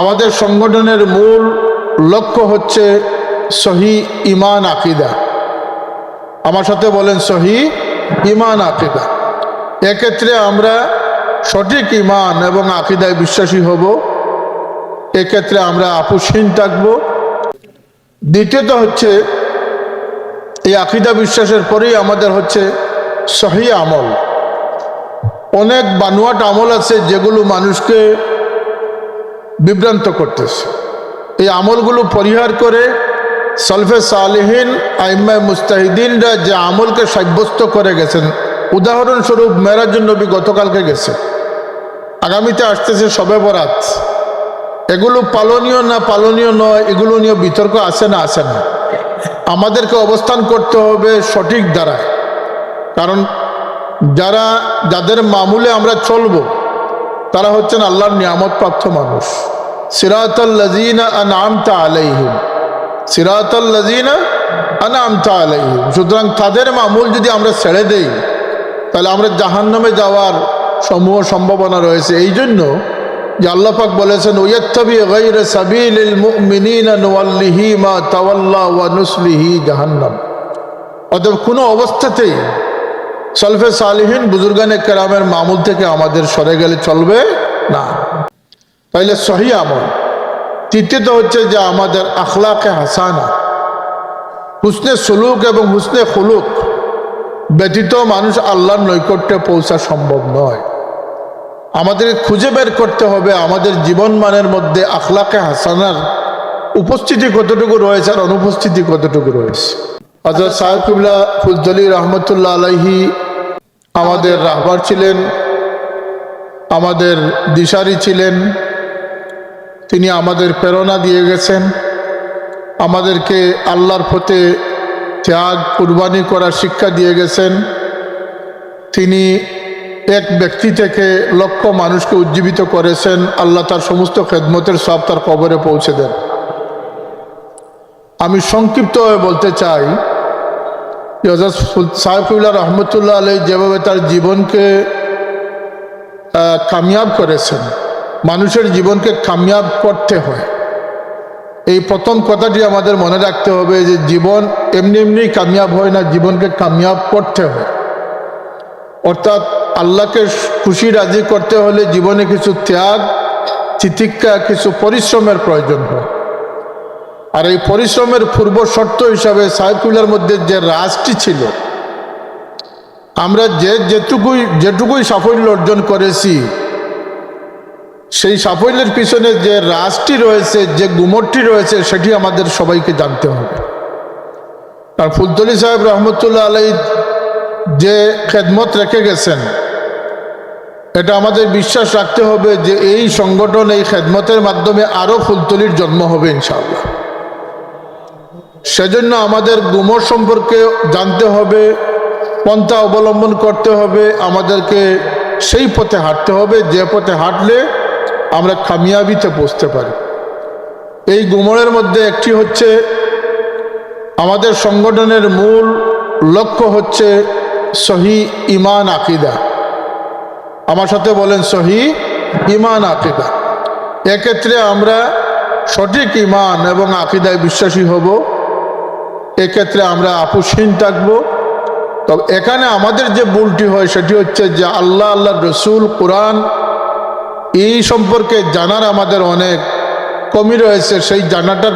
আমাদের সংগঠনের মূল লক্ষ্য হচ্ছে সহি ইমান আকিদা। আমার সাথে বলেন, সহি ইমান আকিদা। এক্ষেত্রে আমরা সঠিক ইমান এবং আকিদায় বিশ্বাসী হব। এক্ষেত্রে আমরা আপুসহীন থাকব। দ্বিতীয়ত হচ্ছে, এই আকিদা বিশ্বাসের পরেই আমাদের হচ্ছে সহি আমল। অনেক বানুয়াট আমল আছে যেগুলো মানুষকে বিভ্রান্ত করতেছে। এই আমলগুলো পরিহার করে সলফে সালেহীন আইম্মায় মুস্তাহিদিনরা যে আমলকে সাব্যস্ত করে গেছেন, উদাহরণস্বরূপ মেরাজুল নবী গতকালকে গেছে। আগামীতে আসতেছে সবে বরাত। এগুলো পালনীয় না পালনীয় নয়, এগুলো নিয়ে বিতর্ক আছে না আছে না। আমাদেরকে অবস্থান করতে হবে সঠিক দ্বারা কারণ যারা, যাদের মামুলে আমরা চলবো তারা হচ্ছেন আল্লাহর নিয়ামত প্রাপ্ত মানুষ আলাইহিম। আলাইহিম। তাদের মামুল যদি আমরা ছেড়ে দেই, তাহলে আমরা জাহান্নামে যাওয়ার সমূহ সম্ভাবনা রয়েছে। এই জন্য যে আল্লাহ পাক বলেছেন, ওয়াত্তাবি গায়রা মা জাহান্নাম। অতএব কোনো অবস্থাতেই সলফে সালিহীন বুজুর্গানে কেরামের মামুল থেকে আমাদের সরে গেলে চলবে না। তাইলে সহি আমল। তৃতীয়ত হচ্ছে যে আমাদের আখলাকে হাসানা। হুসনে সুলুক এবং হুসনে খুলুক ব্যতীত মানুষ আল্লাহর নৈকট্যে পৌঁছা সম্ভব নয়। আমাদের খুঁজে বের করতে হবে আমাদের জীবন মানের মধ্যে আখলাকে হাসানার উপস্থিতি কতটুকু রয়েছে আর অনুপস্থিতি কতটুকু রয়েছে। হজরত সাহেবুল্লাহ ফুলতলি রহমতুল্লাহ আলাইহি আমাদের রাহবার ছিলেন, আমাদের দিশারি ছিলেন, তিনি আমাদের প্রেরণা দিয়ে গেছেন, আমাদেরকে আল্লাহর পথে ত্যাগ, কুরবানি করার শিক্ষা দিয়ে গেছেন। তিনি এক ব্যক্তি থেকে লক্ষ মানুষকে উজ্জীবিত করেছেন, আল্লাহ তার সমস্ত খেদমতের সব তার কবরে পৌঁছে দেন। আমি সংক্ষিপ্তভাবে বলতে চাই হজরত সাহেবুল্লাহ রহমতুল্লাহ আলাই যেভাবে তার জীবনকে কামিয়াব করেছেন, মানুষের জীবনকে কামিয়াব করতে হয়। এই প্রথম কথাটি আমাদের মনে রাখতে হবে যে জীবন এমনি এমনি কামিয়াব হয় না, জীবনকে কামিয়াব করতে হয়। অর্থাৎ আল্লাহকে খুশি, রাজি করতে হলে জীবনে কিছু ত্যাগ, তিতিক্ষা, কিছু পরিশ্রমের প্রয়োজন হয়। আর এই পরিশ্রমের পূর্ব শর্ত হিসাবে সাইফুলের মধ্যে যে রাজটি ছিল, আমরা যে যেটুকুই যেটুকুই সাফল্য অর্জন করেছি, সেই সাফল্যের পিছনে যে রাজটি রয়েছে, যে গুমরটি রয়েছে, সেটি আমাদের সবাইকে জানতে হবে। আর ফুলতলি সাহেব রহমতুল্লাহ আলাই যে খেদমত রেখে গেছেন, এটা আমাদের বিশ্বাস রাখতে হবে যে এই সংগঠন, এই খেদমতের মাধ্যমে আরও ফুলতলির জন্ম হবে ইনশাআল্লাহ। সেজন্য আমাদের গুমর সম্পর্কে জানতে হবে, পন্থা অবলম্বন করতে হবে, আমাদেরকে সেই পথে হাঁটতে হবে, যে পথে হাঁটলে আমরা খামিয়াবিতে পৌঁছতে পারি। এই গুমরের মধ্যে একটি হচ্ছে, আমাদের সংগঠনের মূল লক্ষ্য হচ্ছে সহি ইমান আকিদা। আমার সাথে বলেন, সহি ইমান আকিদা। এক্ষেত্রে আমরা সঠিক ইমান এবং আকিদায় বিশ্বাসী হব। এক্ষেত্রে আমরা আপুসহীন থাকব। তবে এখানে আমাদের যে ভুলটি হয়, সেটি হচ্ছে যে আল্লাহ আল্লাহ রসুল, কোরআন, এই সম্পর্কে জানার আমাদের অনেক কমি রয়েছে। সেই জানাটার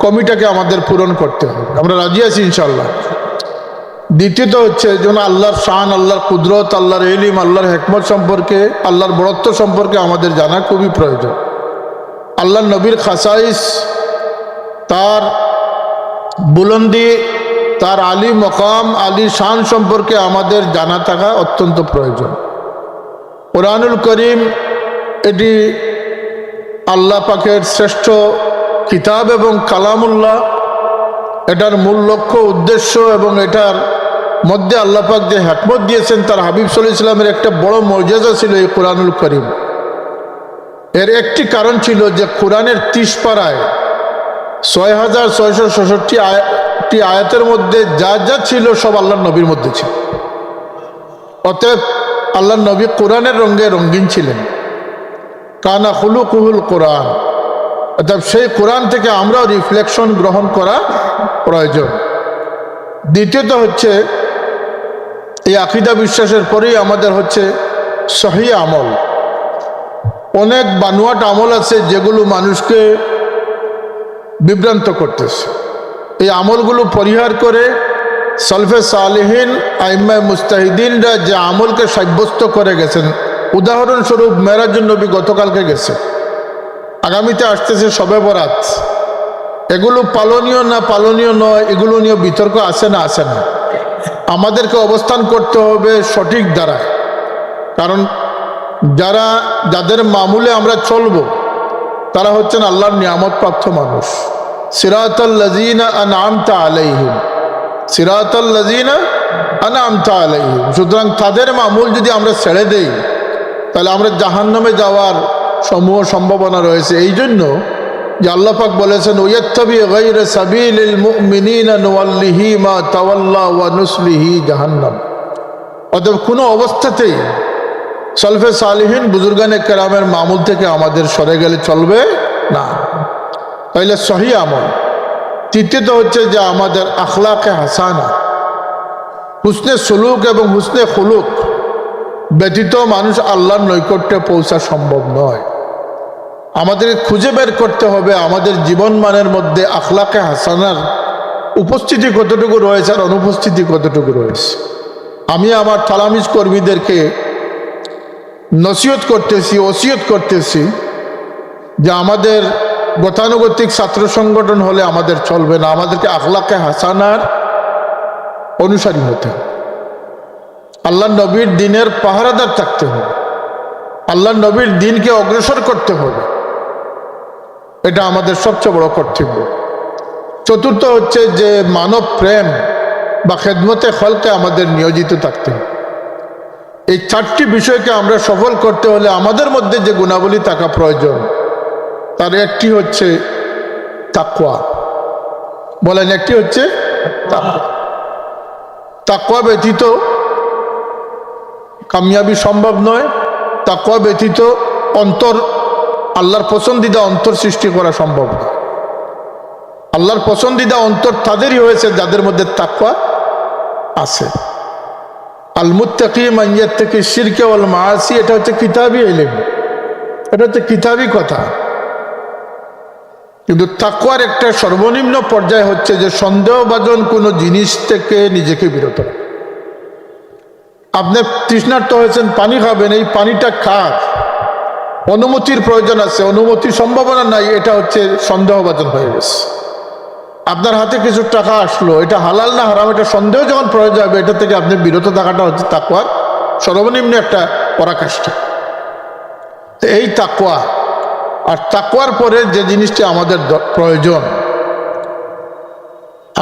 কমিটাকে আমাদের পূরণ করতে হবে। আমরা রাজি আছি ইনশাল্লাহ দ্বিতীয়ত হচ্ছে যেন আল্লাহর শান, আল্লাহর কুদরত, আল্লাহর এলিম, আল্লাহর হেকমত সম্পর্কে, আল্লাহর বড়ত্ব সম্পর্কে আমাদের জানা খুবই প্রয়োজন। আল্লাহ নবীর খাসাইস, তার বুলন্দি, তার আলী মকাম আলী শান সম্পর্কে আমাদের জানা থাকা অত্যন্ত প্রয়োজন। কোরআনুল করিম এটি আল্লাহ পাকের শ্রেষ্ঠ কিতাব এবং কালামুল্লাহ। এটার মূল লক্ষ্য, উদ্দেশ্য এবং এটার মধ্যে আল্লাহ পাক যে হ্যাকমত দিয়েছেন, তার হাবিব সাল্লাহ ইসলামের একটা বড় মর্যাদা ছিল এই কোরআনুল করিম। এর একটি কারণ ছিল যে কোরআনের ত্রিশ পাড়ায় ছয় হাজার ছয়শো ষষট্টি আয়াতের মধ্যে যা যা ছিল সব আল্লাহ নবীর মধ্যে ছিল। অতএব আল্লাহ নবী কোরআনের রঙে রঙিন ছিলেন। কানা হুলু কুহুল কোরআন। অর্থাৎ সেই কোরআন থেকে আমরাও রিফ্লেকশন গ্রহণ করা প্রয়োজন। দ্বিতীয়ত হচ্ছে, এই আকিদা বিশ্বাসের পরেই আমাদের হচ্ছে সহি আমল। অনেক বানুয়াট আমল আছে যেগুলো মানুষকে বিভ্রান্ত করতেছে। এই আমলগুলো পরিহার করে সলফে সালেহীন আইম্মায় মুস্তাহিদিনরা যে আমলকে সাব্যস্ত করে গেছেন, উদাহরণস্বরূপ মেরাজুল নবী গতকালকে গেছে। আগামীতে আসতেছে সবে বরাত। এগুলো পালনীয় না পালনীয় নয়, এগুলো নিয়ে বিতর্ক আছে না আছে না। আমাদেরকে অবস্থান করতে হবে সঠিক দ্বারা কারণ যারা, যাদের মামুলে আমরা চলব তারা হচ্ছেন আল্লাহর নিয়ামত প্রাপ্ত মানুষ সিরাতাল্লাজিনা আলাইহিম। সুতরাং তাদের মামুল যদি আমরা ছেড়ে দেই, তাহলে আমরা জাহান্নামে যাওয়ার সমূহ সম্ভাবনা রয়েছে। এই জন্য যে আল্লাহ পাক বলেছেন ওয়াত্তাবি গায়রা সাবিলিল মা জাহান্নাম। অতএব কোনো অবস্থাতেই সলফে সালিহীন বুজুর্গানে কেরামের মামুল থেকে আমাদের সরে গেলে চলবে না। তাইলে সহি আমল। তৃতীয়ত হচ্ছে যে আমাদের আখলাকে হাসানা। হুসনে সুলুক এবং হুসনে খুলুক ব্যতীত মানুষ আল্লাহর নৈকট্যে পৌঁছা সম্ভব নয়। আমাদেরকে খুঁজে বের করতে হবে আমাদের জীবন মানের মধ্যে আখলাকে হাসানার উপস্থিতি কতটুকু রয়েছে আর অনুপস্থিতি কতটুকু রয়েছে। আমি আমার থালামিজ কর্মীদেরকে নসিহত করতেছি ওসিয়ত করতেছি যে আমাদের গতানুগতিক ছাত্র সংগঠন হলে আমাদের চলবে না। আমাদেরকে আখলাকে হাসানার অনুসারী হতে আল্লাহ নবীর দিনের পাহারাদার থাকতে হবে। আল্লাহ নবীর দিনকে অগ্রসর করতে হবে। এটা আমাদের সবচেয়ে বড় কর্তব্য। চতুর্থ হচ্ছে যে মানব প্রেম বা খেদমতে ফলকে আমাদের নিয়োজিত থাকতে হবে। এই চারটি বিষয়কে আমরা সফল করতে হলে আমাদের মধ্যে যে গুণাবলী থাকা প্রয়োজন, তার একটি হচ্ছে তাকুয়া বলেন, একটি হচ্ছে। তাকুয়া ব্যতীত কামিয়াবি সম্ভব নয়। তাকুয়া ব্যতীত অন্তর, আল্লাহর পছন্দিদা অন্তর সৃষ্টি করা সম্ভব নয় আল্লাহর পছন্দিদা অন্তর তাদেরই হয়েছে যাদের মধ্যে তাকুয়া আছে। আল মুত্তাকি মাইয়ার থেকে শিরকে ওয়াল মাসি এটা হচ্ছে কিতাবি এলিম এটা হচ্ছে কিতাবি কথা। কিন্তু তাকুয়ার একটা সর্বনিম্ন পর্যায় হচ্ছে যে সন্দেহভাজন কোনো জিনিস থেকে নিজেকে বিরত আপনি তৃষ্ণার্ত হয়েছেন, পানি খাবেন, এই পানিটা খাক। অনুমতির প্রয়োজন আছে, অনুমতির সম্ভাবনা নাই, এটা হচ্ছে সন্দেহভাজন হয়ে গেছে। আপনার হাতে কিছু টাকা আসলো, এটা হালাল না হারাম, এটা সন্দেহ যখন প্রয়োজন হবে, এটা থেকে আপনি বিরত থাকাটা হচ্ছে তাকুয়ার সর্বনিম্ন একটা পরাকাষ্ঠা। তো এই তাকুয়া আর তাকুয়ার পরে যে জিনিসটি আমাদের প্রয়োজন।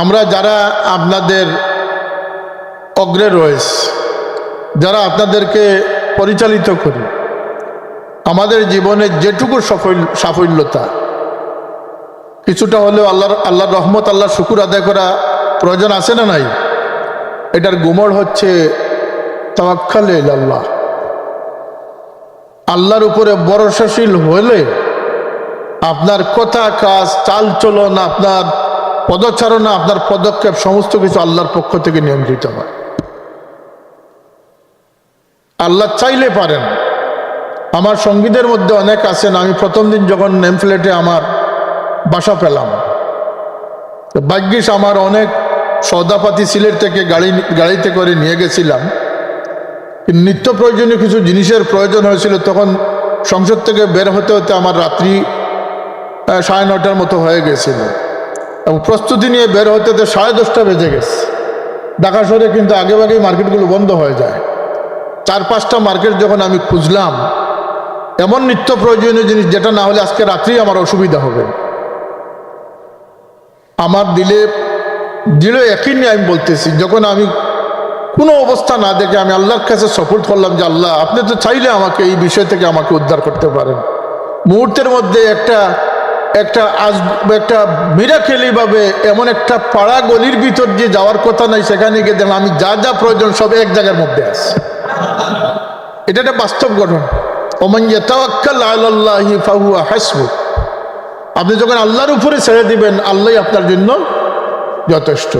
আমরা যারা আপনাদের অগ্রে রয়েছে, যারা আপনাদেরকে পরিচালিত করি, আমাদের জীবনে যেটুকু সফল সাফল্যতা কিছুটা হলেও আল্লাহর আল্লাহর রহমত, আল্লাহর শুকুর আদায় করা প্রয়োজন আছে না নাই? এটার গুমর হচ্ছে আল্লাহ আল্লাহর উপরে ভরসাশীল হলে আপনার কথা, কাজ চাল চলন আপনার পদচারণা, আপনার পদক্ষেপ, সমস্ত কিছু আল্লাহর পক্ষ থেকে নিয়ন্ত্রিত হয়। আল্লাহ চাইলে পারেন। আমার সঙ্গীদের মধ্যে অনেক আছেন। আমি প্রথম দিন যখন নেম প্লেটে আমার বাসা পেলাম। ভাগ্যিস আমার অনেক সৌদাপাতি সিলেট থেকে গাড়ি গাড়িতে করে নিয়ে গেছিলাম। নিত্য প্রয়োজনীয় কিছু জিনিসের প্রয়োজন হয়েছিল তখন সংসদ থেকে বের হতে হতে আমার রাত্রি সাড়ে নটার মতো হয়ে গেছিল। এবং প্রস্তুতি নিয়ে বের হতে হতে সাড়ে দশটা বেজে গেছে। ঢাকা শহরে কিন্তু আগেভাগেই মার্কেটগুলো বন্ধ হয়ে যায়। চার পাঁচটা মার্কেট যখন আমি খুঁজলাম, এমন নিত্য প্রয়োজনীয় জিনিস যেটা না হলে আজকে রাত্রি আমার অসুবিধা হবে। আমার দিলে দিলে একই নিয়ে আমি বলতেছি, যখন আমি কোনো অবস্থা না দেখে আমি আল্লাহর কাছে সপোর্ট করলাম যে, আল্লাহ, আপনি তো চাইলে আমাকে এই বিষয় থেকে আমাকে উদ্ধার করতে পারেন। মুহূর্তের মধ্যে একটা একটা আজ, একটা মিরাকেলি ভাবে এমন একটা পাড়া গলির ভিতর দিয়ে যাওয়ার কথা নাই, সেখানে গিয়ে দেখলাম আমি যা যা প্রয়োজন সব এক জায়গার মধ্যে আছে। এটা একটা বাস্তব ঘটনা। ওমান ইয়াতাওয়াক্কাল আলাল্লাহি ফাহুয়া হাসবু আপনি যখন আল্লাহর উপরে ছেড়ে দিবেন আল্লাহ আপনার জন্য যথেষ্ট।